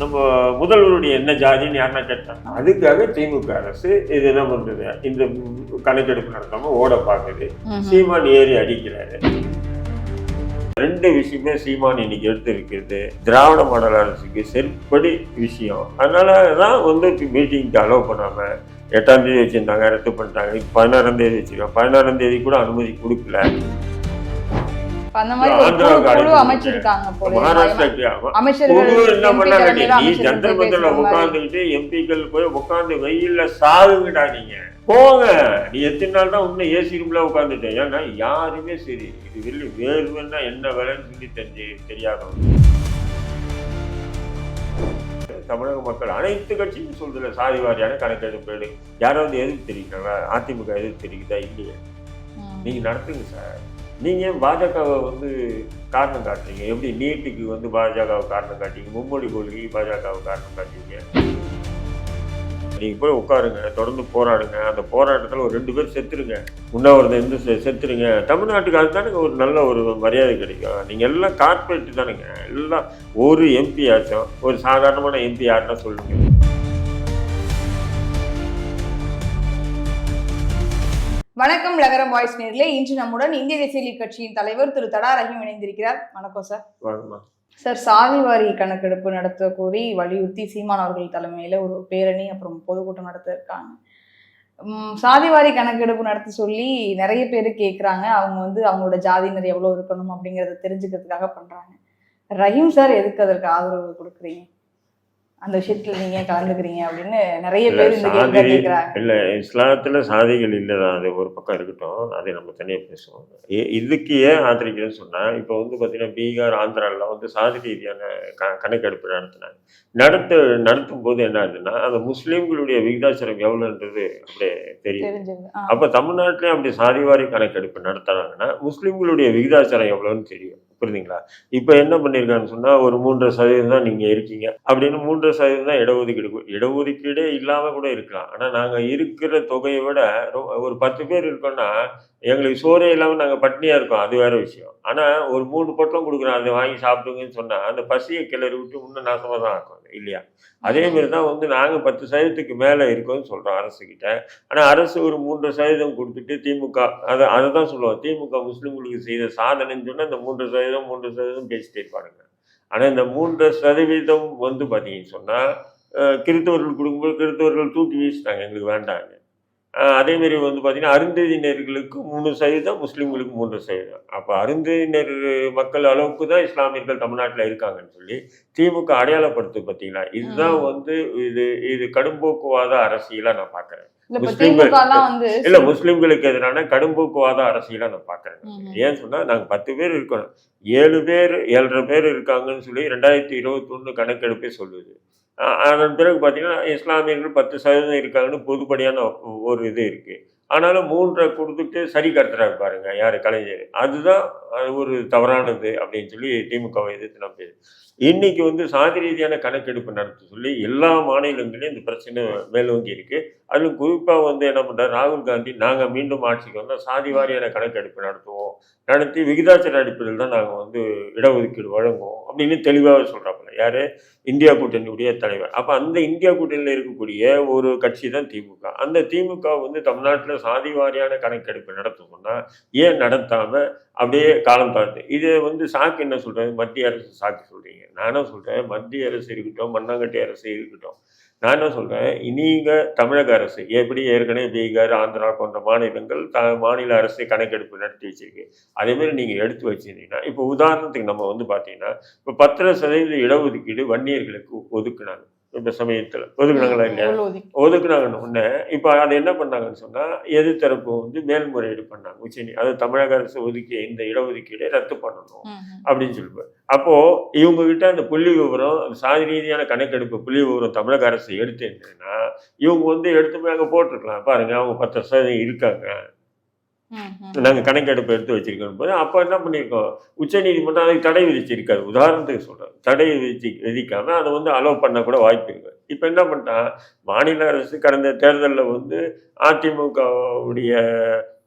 நம்ம முதல்வருடைய என்ன ஜாதின்னு யாருன்னா கேட்டாங்க அதுக்காக திமுக அரசு இது என்ன பண்றது? இந்த கணக்கெடுப்பு நடத்தாம ஓட பார்க்குது. சீமான் ஏறி அடிக்கிறாரு. ரெண்டு விஷயமே சீமான் இன்னைக்கு எடுத்து இருக்கிறது திராவிட மாடல் அரசுக்கு செருப்படி விஷயம். அதனால தான் வந்து மீட்டிங்க்கு அலோவ் பண்ணாம எட்டாம் தேதி வச்சிருந்தாங்க ரத்து பண்ணிட்டாங்க. பதினாறாம் தேதி வச்சிருக்காங்க. பதினாறாம் தேதி கூட அனுமதி கொடுக்கல. அந்த மாதிரி ஒரு குழு- அமைச்சிருக்காங்க போல அமைச்சர்கள் என்ன பண்ணாங்க நீ ஜந்தர் மந்தர்ல. உட்காந்துக்கிட்டு எம்பிக்கள் போய் உட்காந்து வெயில்ல சாகுங்கடா நீங்க. போங்க. நீ எத்தனை நாள் தான் இன்னும் ஏசி ரூம்ல உட்காந்துட்டேன் ஏன்னா யாருமே சரி இது வெளி வேர்வைன்னா என்ன வேலைன்னு சொல்லி தெரிஞ்சு தெரியாதவங்க. தமிழக மக்கள் அனைத்து கட்சியும் சொல்றதுல சாதி வாரியான கணக்கெடுப்பு யாராவது எதிர்ப்பு தெரிவிக்கிறாங்களா அதிமுக எதிர்ப்பு தெரிவிக்குதா இல்லையே. நீங்க நடத்துங்க சார். நீங்கள் பாஜகவை வந்து காரணம் காட்டுறீங்க? எப்படி நீட்டுக்கு வந்து பாஜகவை காரணம் காட்டிங்க மும்மொழி கொள்கை பாஜகவை காரணம் காட்டிங்க நீங்கள் போய் உட்காருங்க தொடர்ந்து போராடுங்க. அந்த போராட்டத்தில் ஒரு ரெண்டு பேர் செத்துருங்க. உண்ணாவிரதம் இருந்து செ- செத்துருங்க. தமிழ்நாட்டுக்கு அதுதானுங்க ஒரு நல்ல ஒரு மரியாதை கிடைக்கும். நீங்கள் எல்லாம் கார்பரேட் தானுங்க. எல்லாம் ஒரு எம்பி ஆச்சும் ஒரு சாதாரணமான எம்பி யாருன்னா சொல்லுங்கள் வணக்கம் லகரம் வாய்ஸ் நேரிலே இன்று நம்முடன் இந்திய தேசிய லீக் கட்சியின் தலைவர் திரு தடா ரஹீம் இணைந்திருக்கிறார். வணக்கம் சார். சார் சாதிவாரி கணக்கெடுப்பு நடத்த கோரி வலியுறுத்தி சீமான் அவர்கள் தலைமையில ஒரு பேரணி அப்புறம் பொதுக்கூட்டம் நடத்த இருக்காங்க சாதிவாரி கணக்கெடுப்பு நடத்த சொல்லி நிறைய பேர் கேட்குறாங்க அவங்க வந்து அவங்களோட ஜாதியினர் எவ்வளோ இருக்கணும் அப்படிங்கிறத தெரிஞ்சுக்கிறதுக்காக பண்றாங்க. ரஹீம் சார் எதுக்கு அதற்கு ஆதரவு கொடுக்குறீங்க? அந்த விஷயத்துல நீங்க கலந்துக்கிறீங்க அப்படின்னு நிறைய பேர் சாதி- இல்ல இஸ்லாத்துல சாதிகள் இல்லைதான். அது ஒரு பக்கம் இருக்கட்டும். அதை நம்ம தனியாக பேசுவோம். இதுக்கு ஏன் ஆதரிக்கிறேன்னு சொன்னா இப்போ வந்து பார்த்தீங்கன்னா பீகார் ஆந்திரால வந்து சாதி ரீதியான க கணக்கெடுப்பு நடத்தினாங்க. நடத்த நடத்தும் போது என்ன ஆகுதுன்னா அந்த முஸ்லீம்களுடைய விகிதாச்சாரம் எவ்வளோன்றது அப்படியே தெரியும். அப்போ தமிழ்நாட்டிலையும் அப்படி சாதிவாரி கணக்கெடுப்பு நடத்துறாங்கன்னா முஸ்லீம்களுடைய விகிதாச்சாரம் எவ்வளோன்னு தெரியும். புரியுதுங்களா? இப்போ என்ன பண்ணியிருக்காங்கன்னு சொன்னால் ஒரு மூன்றரை சதவீதம் தான் நீங்கள் இருக்கீங்க. அப்படின்னு மூன்றரை சதவீதம் தான் இடஒதுக்கீடு இடஒதுக்கீடே இல்லாமல் கூட இருக்கலாம். ஆனால் நாங்கள் இருக்கிற தொகையை விட ஒரு பத்து பேர் இருக்கோம்னா எங்களுக்கு சோறே இல்லாமல் நாங்கள் பட்னியாக இருக்கோம். அது வேற விஷயம். ஆனால் ஒரு மூணு பொட்டலம் கொடுக்குறோம் அதை வாங்கி சாப்பிடுங்கன்னு சொன்னால் அந்த பசியை கிளறி விட்டு இன்னும் நாசமாக தான் ஆக்கும். அது, இல்லையா? அதே மாதிரி தான் வந்து நாங்கள் பத்து சதவீதத்துக்கு மேலே இருக்கோம்னு சொல்கிறோம் அரசுக்கிட்ட ஆனால் அரசு ஒரு மூன்று சதவீதம் கொடுத்துட்டு திமுக அதை அதை தான் சொல்லுவோம். திமுக முஸ்லீம்களுக்கு செய்த சாதனைன்னு சொன்னால் இந்த மூன்று சதவீதம் மூன்று சதவீதம் பேசிட்டே இருப்பானுங்க. ஆனால் இந்த மூன்று சதவீதம் வந்து பார்த்தீங்கன்னு சொன்னால் கிறித்தவர்கள் கொடுக்கும்போது கிறித்தவர்கள் தூக்கி வீசிட்டாங்க. எங்களுக்கு வேண்டாங்க அஹ் அதே மாதிரி வந்து பார்த்தீங்கன்னா அருந்ததியினர்களுக்கு மூணு சதவீதம் முஸ்லீம்களுக்கு மூன்று சதவீதம். அப்போ அருந்ததியினர் மக்கள் அளவுக்கு தான் இஸ்லாமியர்கள் தமிழ்நாட்டில் இருக்காங்கன்னு சொல்லி திமுக அடையாளப்படுத்து பார்த்தீங்களா இதுதான் வந்து இது இது கடும்போக்குவாத அரசியலாக நான் பார்க்குறேன் இல்ல முஸ்லிம்களுக்கு எதிரான கடும்போக்குவாத அரசியலா நான் பாக்குறேன். ஏன்னு சொன்னா நாங்க பத்து பேர் இருக்கணும் ஏழு பேர் ஏழரை பேர் இருக்காங்கன்னு சொல்லி ரெண்டாயிரத்தி இருபத்தி ஒண்ணு கணக்கெடுப்பே சொல்லுது. அதன் பிறகு பாத்தீங்கன்னா இஸ்லாமியர்கள் பத்து சதவீதம் இருக்காங்கன்னு பொதுப்படியான ஒரு இது இருக்கு. ஆனாலும் மூன்றை கொடுத்துட்டு சரி கட்டுறாரு பாருங்க யார்? கலைஞர். அதுதான் அது ஒரு தவறானது அப்படின்னு சொல்லி திமுகவை எதிர்த்து நான் பேசு இன்னைக்கு வந்து சாதி ரீதியான கணக்கெடுப்பு நடத்த சொல்லி எல்லா மாநிலங்களையும் இந்த பிரச்சனை மேலோங்கி இருக்கு. அதிலும் குறிப்பாக வந்து என்ன பண்ணுறாரு ராகுல் காந்தி நாங்கள் மீண்டும் ஆட்சிக்கு வந்தால் சாதி வாரியான கணக்கெடுப்பு நடத்துவோம். நடத்தி விகிதாச்சார அடிப்படையில் தான் நாங்கள் வந்து இடஒதுக்கீடு வழங்குவோம் அப்படின்னு தெளிவாக சொல்கிறாப்புல யார்? இந்தியா கூட்டணியுடைய தலைவர். அப்போ அந்த இந்தியா கூட்டணியில் இருக்கக்கூடிய ஒரு கட்சி தான் திமுக. அந்த திமுக வந்து தமிழ்நாட்டில் சாதி வாரியான கணக்கெடுப்பு நடத்தணும்னா ஏன் நடத்தாமல் அப்படியே காலம் தாழ்த்து? இது வந்து சாக்கு என்ன சொல்கிறது மத்திய அரசு சாக்கு சொல்கிறீங்க நானும் சொல்கிறேன் மத்திய அரசு இருக்கட்டும் மண்ணாங்கட்டி அரசு இருக்கட்டும். நான் என்ன சொல்கிறேன் நீங்க தமிழக அரசு எப்படி ஏற்கனவே பீகார் ஆந்திரா போன்ற மாநிலங்கள் த மாநில அரசு கணக்கெடுப்பு நடத்தி வச்சிருக்கு. அதே மாதிரி நீங்கள் எடுத்து வச்சிருந்தீங்கன்னா இப்போ உதாரணத்துக்கு நம்ம வந்து பார்த்தீங்கன்னா இப்போ பத்தரை சதவீத இடஒதுக்கீடு வன்னியர்களுக்கு ஒதுக்குனாங்க. இந்த சமயத்தில். ஒதுக்குனாங்களா இல்லையா ஒதுக்குனாங்கன்னு உடனே இப்போ அதை என்ன பண்ணாங்கன்னு சொன்னால் எதிர்த்தரப்பு வந்து மேல்முறையீடு பண்ணாங்க. உச்சநீ அது தமிழக அரசு ஒதுக்கிய இந்த இடஒதுக்கீடை ரத்து பண்ணணும். அப்படின்னு சொல்லுவேன் அப்போ இவங்க கிட்ட அந்த புள்ளி விவரம் அந்த சாதி ரீதியான கணக்கெடுப்பு புள்ளி விவரம் தமிழக அரசு எடுத்து இருந்ததுன்னா இவங்க வந்து எடுத்து போய் அங்கே போட்டிருக்கலாம். பாருங்க அவங்க பத்து சதவீதம் இருக்காங்க. நாங்கள் கணக்கெடுப்பு எடுத்து வச்சிருக்கோம் போது அப்போ என்ன பண்ணியிருக்கோம்? உச்சநீதிமன்றம் அதுக்கு தடை விதிச்சிருக்காரு உதாரணத்துக்கு சொல்கிறேன் தடை விதிச்சு விதிக்காம அதை வந்து அலோவ் பண்ண கூட வாய்ப்பு இருக்கு. இப்போ என்ன பண்ணிட்டான் மாநில அரசு கடந்த தேர்தலில் வந்து அதிமுகவுடைய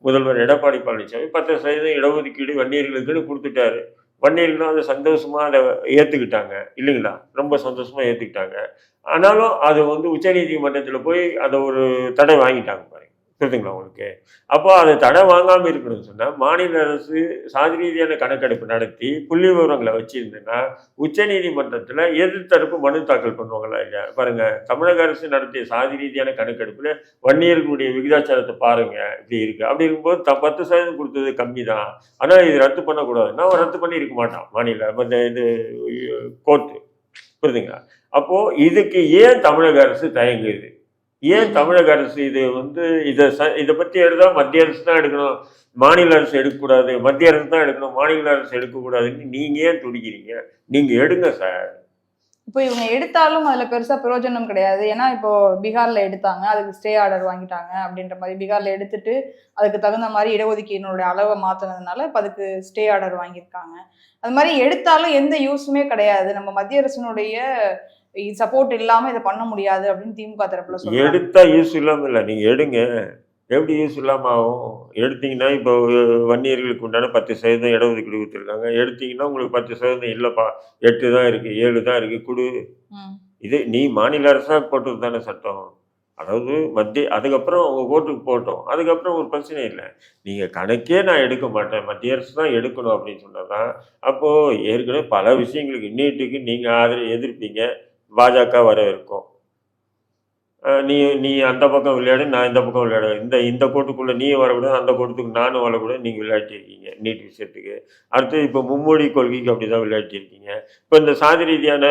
முதல்வர் எடப்பாடி பழனிசாமி பத்து சதவீதம் இடஒதுக்கீடு வன்னியர்களுக்குன்னு கொடுத்துட்டாரு. வன்னியர்களும் அதை சந்தோஷமாக அதை ஏற்றுக்கிட்டாங்க இல்லைங்களா? ரொம்ப சந்தோஷமாக ஏற்றுக்கிட்டாங்க ஆனாலும் அது வந்து உச்சநீதிமன்றத்தில் போய் அதை ஒரு தடை வாங்கிட்டாங்க பாருங்க. புரியுதுங்களா உங்களுக்கு? அப்போ அதை தடை வாங்காமல் இருக்கணும்னு சொன்னால் மாநில அரசு சாதி ரீதியான கணக்கெடுப்பு நடத்தி புள்ளி விவரங்களை வச்சிருந்தேன்னா உச்சநீதிமன்றத்தில் எதிர்த்தரப்பு மனு தாக்கல் பண்ணுவாங்களா இல்லையா? பாருங்கள் தமிழக அரசு நடத்திய சாதி ரீதியான கணக்கெடுப்பில் வன்னியர்களுடைய விகிதாச்சாரத்தை பாருங்க இப்படி இருக்குது அப்படி இருக்கும்போது த பத்து சதவீதம் கொடுத்தது கம்மி தான் ஆனால் இது ரத்து பண்ணக்கூடாதுன்னா அவன் ரத்து பண்ணி இருக்க மாட்டான் மாநில இந்த இது கோர்ட்டு. புரியுதுங்களா அப்போது இதுக்கு ஏன் தமிழக அரசு தயங்குது? ஏன் தமிழக அரசு இது வந்து இதை ச இதை பற்றி எடுத்தால் மத்திய அரசு தான் எடுக்கணும் மாநில அரசு எடுக்கக்கூடாது மத்திய அரசு தான் எடுக்கணும் மாநில அரசு எடுக்கக்கூடாதுன்னு நீங்கள் ஏன் துடிக்கிறீங்க? நீங்கள் எடுங்க சார். இப்போ இவங்க எடுத்தாலும் அதில் பெருசாக பிரயோஜனம் கிடையாது. ஏன்னா இப்போ பீகாரில் எடுத்தாங்க அதுக்கு ஸ்டே ஆர்டர் வாங்கிட்டாங்க அப்படின்ற மாதிரி பீகாரில் எடுத்துட்டு அதுக்கு தகுந்த மாதிரி இடஒதுக்கீடுனுடைய அளவை மாற்றினதுனால இப்போ அதுக்கு ஸ்டே ஆர்டர் வாங்கியிருக்காங்க. அது மாதிரி எடுத்தாலும் எந்த யூஸுமே கிடையாது. நம்ம மத்திய அரசினுடைய சப்போர்ட் இல்லாம இதை பண்ண முடியாது அப்படின்னு திமுக தரப்புல சொல்றாங்க. எடுத்தா யூஸ் இல்லாமல் இல்லை நீங்க எடுங்க. எப்படி யூஸ் இல்லாமல் ஆகும்? எடுத்தீங்கன்னா இப்போ வன்னியர்களுக்கு உண்டான பத்து சதவீதம் இடஒதுக்கீடு கொடுத்துருக்காங்க. எடுத்தீங்கன்னா உங்களுக்கு பத்து சதவீதம் இல்லைப்பா எட்டு தான் இருக்கு ஏழு தான் இருக்கு கொடு. இது நீ மாநில அரசாக போட்டது தானே சட்டம். அதாவது மத்திய அதுக்கப்புறம் அவங்க கோர்ட்டுக்கு போட்டோம் அதுக்கப்புறம் ஒரு பிரச்சனை இல்லை. நீங்கள் கணக்கே நான் எடுக்க மாட்டேன். மத்திய அரசு தான் எடுக்கணும் அப்படின்னு சொன்னால் தான் அப்போது ஏற்கனவே பல விஷயங்களுக்கு நீட்டுக்கு நீங்கள் ஆதரவு எதிர்ப்பீங்க. பாஜக வர இருக்கும் நீ நீ அந்த பக்கம் விளையாடு நான் இந்த பக்கம் விளையாடுவேன். இந்த இந்த கோட்டுக்குள்ளே நீ வரக்கூடாது அந்த கோட்டுக்கு நானும் வரக்கூடாது நீங்கள் விளையாட்டிருக்கீங்க நீட் விஷயத்துக்கு. அடுத்து இப்போ மும்மொழி கொள்கைக்கு அப்படி தான் விளையாட்டிருக்கீங்க இப்போ இந்த சாதி ரீதியான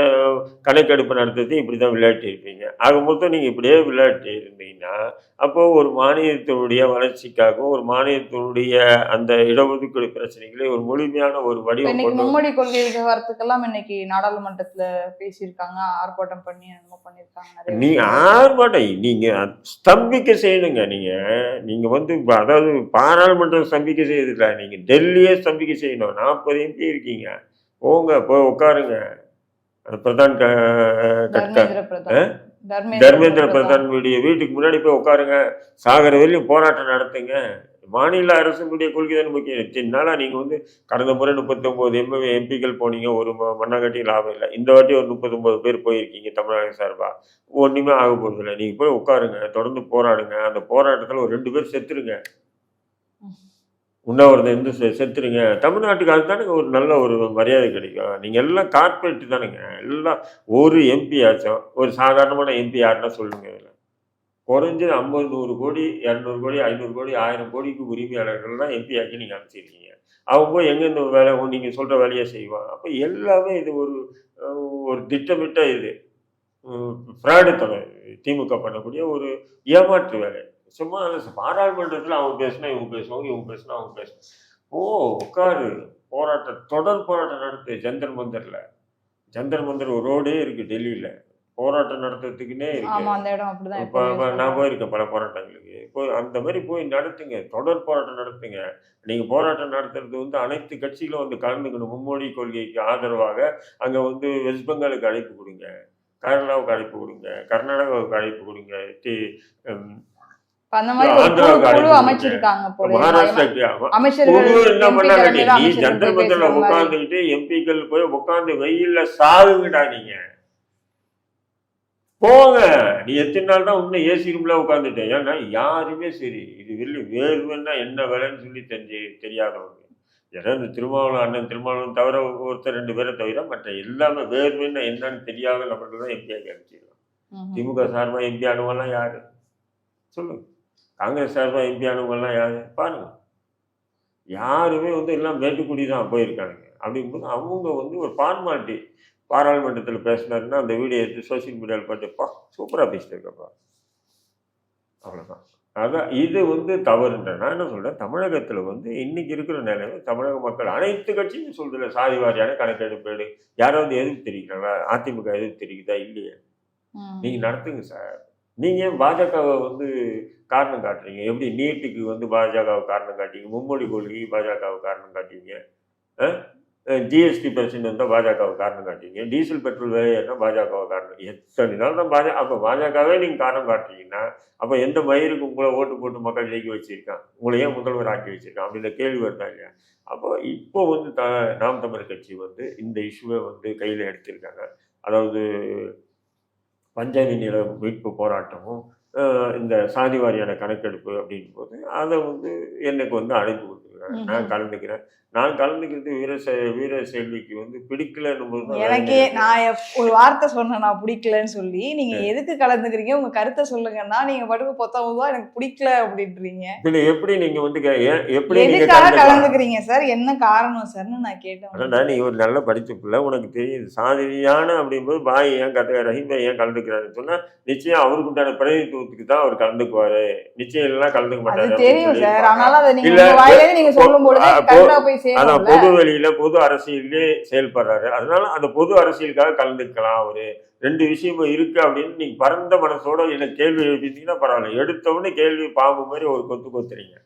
கணக்கெடுப்பு நடத்துறது இப்படி தான் விளையாட்டி இருப்பீங்க ஆக மொத்தம் நீங்கள் இப்படியே விளையாட்டி இருந்தீங்கன்னா அப்போது ஒரு மாநிலத்தினுடைய வளர்ச்சிக்காகவும் ஒரு மாநிலத்தினுடைய அந்த இடஒதுக்கீடு பிரச்சனைகளை ஒரு முழுமையான ஒரு வடிவம் மும்மொழி கொள்கை விவகாரத்துக்கெல்லாம் இன்னைக்கு நாடாளுமன்றத்துல பேசியிருக்காங்க ஆர்ப்பாட்டம் பண்ணி என்னமோ பண்ணியிருக்காங்க நீ விஷயங்கள். ஆர்ப்பாட்டம் நீங்க ஸ்தம்பிக்க செய்யணுங்க. நீங்க நீங்க வந்து அதாவது பாராளுமன்றம் ஸ்தம்பிக்க செய்யறதில்ல. நீங்க டெல்லியே ஸ்தம்பிக்க செய்யணும். நாற்பது எம்பி இருக்கீங்க. போங்க போய் உட்காருங்க. பிரதான் தர்மேந்திர பிரதான். பிரதானுடைய வீட்டுக்கு முன்னாடி போய் உட்காருங்க. சாகர வரையும் போராட்டம் நடத்துங்க. மாநில அரசுடைய கொள்கை தான் முக்கியம். இத்தனை நீங்கள் வந்து கடந்த முறை முப்பத்தொம்போது எம்எல்ஏ எம்பிக்கள் போனீங்க ஒரு ம- மண்ணாங்கட்டி லாபம் இல்லை. இந்த வாட்டி ஒரு முப்பத்தொம்போது பேர் போயிருக்கீங்க தமிழ்நாடு சார்பா. ஒன்றுமே ஆக போறது இல்லை போய் உட்காருங்க தொடர்ந்து போராடுங்க. அந்த போராட்டத்தில் ஒரு ரெண்டு பேர் செத்துருங்க. உண்ணாவிரதம் இருந்து செ- செத்துருங்க. தமிழ்நாட்டுக்கு அதுதானுங்க ஒரு நல்ல ஒரு மரியாதை கிடைக்கும். நீங்கள் எல்லாம் கார்பரேட் தானுங்க. எல்லாம் ஒரு எம்பி ஆச்சும் ஒரு சாதாரணமான எம்பி யாருன்னா சொல்லுங்க இதில். குறைஞ்சது ஐம்பது நூறு கோடி இரநூறு கோடி ஐநூறு கோடி ஆயிரம் கோடிக்கு உரிமையாளர்கள் தான் எம்பியாக்கி நீங்கள் அனுப்பிச்சிருக்கீங்க அவங்க போய் இந்த வேலை நீங்கள் சொல்கிற வேலையை செய்வான் அப்போ எல்லாமே இது ஒரு ஒரு திட்டமிட்ட இது. ஃப்ராடு திமுக பண்ணக்கூடிய ஒரு ஏமாற்று வேலை. சும்மா பாராளுமன்றத்தில் அவங்க பேசினா இவங்க பேசுவாங்க இவங்க பேசினா அவங்க பேசுவாங்க. ஓ உட்காரு. போராட்டம் தொடர் போராட்டம் நடத்து ஜந்தர் மந்தரில். ஜந்தர் மந்தர் ஒரு ரோடே இருக்குது டெல்லியில். போராட்டம் நடத்துறதுக்குன்னே இருக்கு ஆமா அந்த இடம் அப்படிதான் இப்போ நான். போயிருக்கேன் பல போராட்டங்களுக்கு. இப்போ அந்த மாதிரி போய் நடத்துங்க. தொடர் போராட்டம் நடத்துங்க. நீங்க போராட்டம் நடத்துறது வந்து அனைத்து கட்சிகளும் வந்து கலந்துக்கணும். மும்மொழி கொள்கைக்கு ஆதரவாக அங்க வந்து வெஸ்ட் பெங்காலுக்கு அழைப்பு கொடுங்க. கேரளாவுக்கு அழைப்பு கொடுங்க. கர்நாடகாவுக்கு அழைப்பு கொடுங்க. மாதிரி. உட்காந்துக்கிட்டு எம்பிக்கள் போய் உட்காந்து வெயில்ல சாகுங்கடா நீங்க. போங்க. நீ எத்தனை நாள் தான் இன்னும் ஏசி ரூம்ல உட்காந்துட்ட ஏன்னா யாருமே சரி இது வெளில வேர்வைன்னா என்ன வேலைன்னு சொல்லி தெரிஞ்சு தெரியாதவங்க. ஏன்னா இந்த திருமாவளவன் அண்ணன் திருமாவளவன் தவிர ஒருத்தர் ரெண்டு பேரை தவிர மற்ற எல்லாமே வேர்வைன்னா என்னன்னு தெரியாத நபர்கள் தான் எம்பி ஆகி அனுப்பிச்சிடலாம். திமுக சார்பாக எம்பி ஆனவங்கலாம் யாரு? சொல்லுங்க. காங்கிரஸ் சார்பாக எம்பி ஆனவங்கலாம் யாரு? பாருங்க. யாருமே வந்து எல்லாம் மேட்டுக்குடி தான் போயிருக்காங்க அப்படிங்கும்போது அவங்க வந்து ஒரு ஃபார்மாலிட்டி பாராளுமன்றத்தில் பேசினாருன்னா அந்த வீடியோ எடுத்து சோஷியல் மீடியாவில் பார்த்துப்பா சூப்பராக பேசிட்டு அவ்வளோதான் அதான் இது வந்து தவறுன்ற நான் என்ன சொல்கிறேன் தமிழகத்தில் வந்து இன்னைக்கு இருக்கிற நிலைமை தமிழக மக்கள் அனைத்து கட்சியும் சொல்றதில்ல. சாதி வாரியான கணக்கெடுப்பேடு யாராவது எதிர்ப்பு தெரிவிக்கிறாங்களா? அதிமுக எதிர்ப்பு தெரிவிக்குதா? இல்லையே. ம். நீங்க நடத்துங்க சார். நீங்க ஏன் பாஜகவை வந்து காரணம் காட்டுறீங்க? எப்படி நீட்டுக்கு வந்து பாஜகவை காரணம் காட்டீங்க? மும்மொழி கொள்கைக்கு பாஜகவை காரணம் காட்டீங்க? ஜிஎஸ்டி பிரச்சனை வந்தால் பாஜகவை காரணம் காட்டுறீங்க டீசல் பெட்ரோல் விலை ஏறினா பாஜகவை காரணம். எத்தனை நாள் தான் பாஜக அப்போ பாஜகவே நீங்கள் காரணம் காட்டுறீங்கன்னா அப்போ எந்த மயிருக்கு உங்களை ஓட்டு போட்டு மக்கள் ஜெயிக்க வச்சிருக்கான் உங்களை ஏன் முதல்வர் ஆக்கி வச்சிருக்கான் அப்படின்ற கேள்வி வருதா இல்லையா? அப்போ இப்போ வந்து த நாம் தமிழர் கட்சி வந்து இந்த இஷ்யூவை வந்து கையில் எடுத்திருக்காங்க. அதாவது பஞ்சாயத்து நில மீட்பு போராட்டமும் இந்த சாதி வாரியான கணக்கெடுப்பு அப்படின் போது அதை வந்து எனக்கு வந்து அழைப்பு கொடுத்துருக்காங்க நான் கலந்துக்கிறேன். நான் கலந்துக்கிறது வீர வீர செல்விக்கு வந்து பிடிக்கலன்னும் போது தான் எனக்கே நான் ஒரு வார்த்தை சொன்னேன் நான் பிடிக்கலன்னு சொல்லி. நீங்க எதுக்கு கலந்துக்கிறீங்க? உங்க கருத்தை சொல்லுங்கன்னா நீங்க பாட்டுக்கு பொத்தாமதா எனக்கு பிடிக்கல அப்படின்றீங்க. இதுல எப்படி நீங்க வந்து எப்படி எதுக்காக கலந்துக்கிறீங்க சார்? என்ன காரணம் சார்னு நான் கேட்டேன். நீ ஒரு நல்ல படிச்ச பிள்ளை உனக்கு தெரியுது. சாதியான அப்படிங்கும்போது பாய் ஏன் கத்த ரஹீம் பாய் ஏன் கலந்துக்கிறாருன்னு சொன்னா நிச்சயம் அவருக்கு உண்டான பிரதிநிதித்துவத்துக்கு தான் அவர் கலந்துக்குவாரு. நிச்சயம் இல்லைன்னா கலந்துக்க மாட்டாரு தெரியும் சார். ஆனாலும் அதை நீங்க வாயிலே சொல்லும் பொழுது ஆ, போ- கரெக்டா போய் அதான் பொது வெளியில பொது அரசியலே செயல்படுறாரு. அதனால அந்த பொது அரசியலுக்காக கலந்துக்கலாம் அவரு. ரெண்டு விஷயமும் இருக்கு அப்படின்னு நீங்க பரந்த மனசோட எனக்கு கேள்வி எழுப்பிட்டீங்கன்னா பரவாயில்ல. எடுத்த உடனே கேள்வி பாம்பு மாதிரி ஒரு கொத்து கொத்துறீங்க.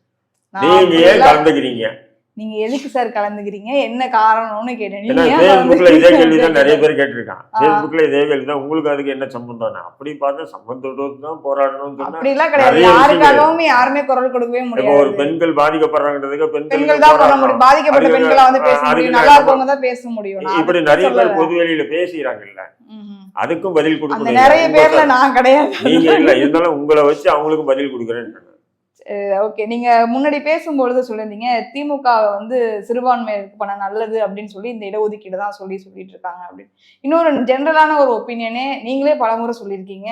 நீங்க ஏன் கலந்துக்கிறீங்க? நீங்க எதுக்கு சார் கலந்துக்கிறீங்க? என்ன காரணம்னு கேட்டேன். இதே கேள்வி தான் நிறைய. பேர் கேட்டிருக்கான். ஃபேஸ்புக்ல இதே கேள்வி தான் உங்களுக்கு அதுக்கு என்ன சம்பந்தம்? அப்படி பார்த்தா சம்பந்தத்தோடு தான் போராடணும்னு சொன்னா அப்படிலாம் கிடையாது. யாருக்காகவும் யாருமே குரல் கொடுக்கவே இப்போ ஒரு பெண்கள் பாதிக்கப்படுறாங்கிறதுக்கு பெண்கள் தான் பண்ண முடியும் பாதிக்கப்பட்ட பெண்களா வந்து பேச முடியும். நல்லா இருக்கவங்க தான் பேச முடியும். இப்படி நிறைய பேர். பொது வெளியில பேசிக்கிறாங்கல்ல ம்ஹும். அதுக்கும் பதில் கொடுக்கணும் நிறைய பேர்ல நான் கிடையாது. நீங்க இல்ல. இருந்தாலும் உங்களை வச்சு அவங்களுக்கும் பதில் கொடுக்குறேன்னு ஓகே நீங்க முன்னாடி பேசும்பொழுது சொல்லியிருந்தீங்க திமுக வந்து சிறுபான்மையினருக்கு பண்ண நல்லது அப்படின்னு சொல்லி இந்த இடஒதுக்கீடு தான் சொல்லி சொல்லிட்டு இருக்காங்க அப்படின்னு. இன்னொரு ஜென்ரலான ஒரு ஒப்பீனியனே நீங்களே பலமுறை சொல்லியிருக்கீங்க.